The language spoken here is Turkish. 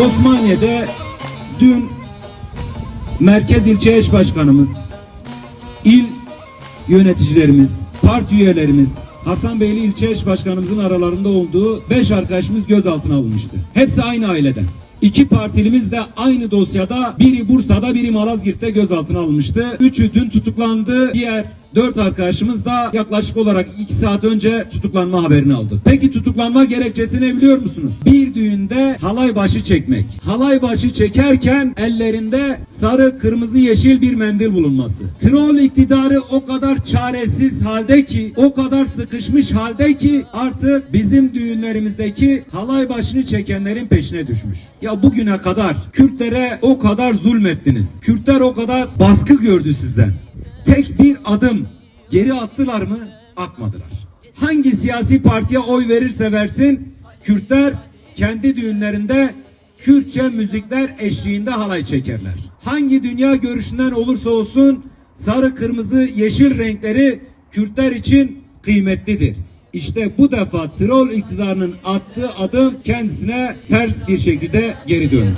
Osmaniye'de dün merkez ilçe eş başkanımız, il yöneticilerimiz, parti üyelerimiz, Hasanbeyli ilçe eş başkanımızın aralarında olduğu 5 arkadaşımız gözaltına alınmıştı. Hepsi aynı aileden. İki partilimiz de aynı dosyada biri Bursa'da biri Malazgirt'te gözaltına alınmıştı. Üçü dün tutuklandı. Diğer dört arkadaşımız da yaklaşık olarak iki saat önce tutuklanma haberini aldı. Peki tutuklanma gerekçesi ne biliyor musunuz? Bir düğünde halay başı çekmek. Halay başı çekerken ellerinde sarı, kırmızı, yeşil bir mendil bulunması. Troll iktidarı o kadar çaresiz halde ki, o kadar sıkışmış halde ki artık bizim düğünlerimizdeki halay başını çekenlerin peşine düşmüş. Ya bugüne kadar Kürtlere o kadar zulmettiniz. Kürtler o kadar baskı gördü sizden tek bir adım geri attılar mı? Atmadılar. Hangi siyasi partiye oy verirse versin Kürtler kendi düğünlerinde Kürtçe müzikler eşliğinde halay çekerler. Hangi dünya görüşünden olursa olsun sarı, kırmızı, yeşil renkleri Kürtler için kıymetlidir. İşte bu defa troll iktidarının attığı adım kendisine ters bir şekilde geri döndü.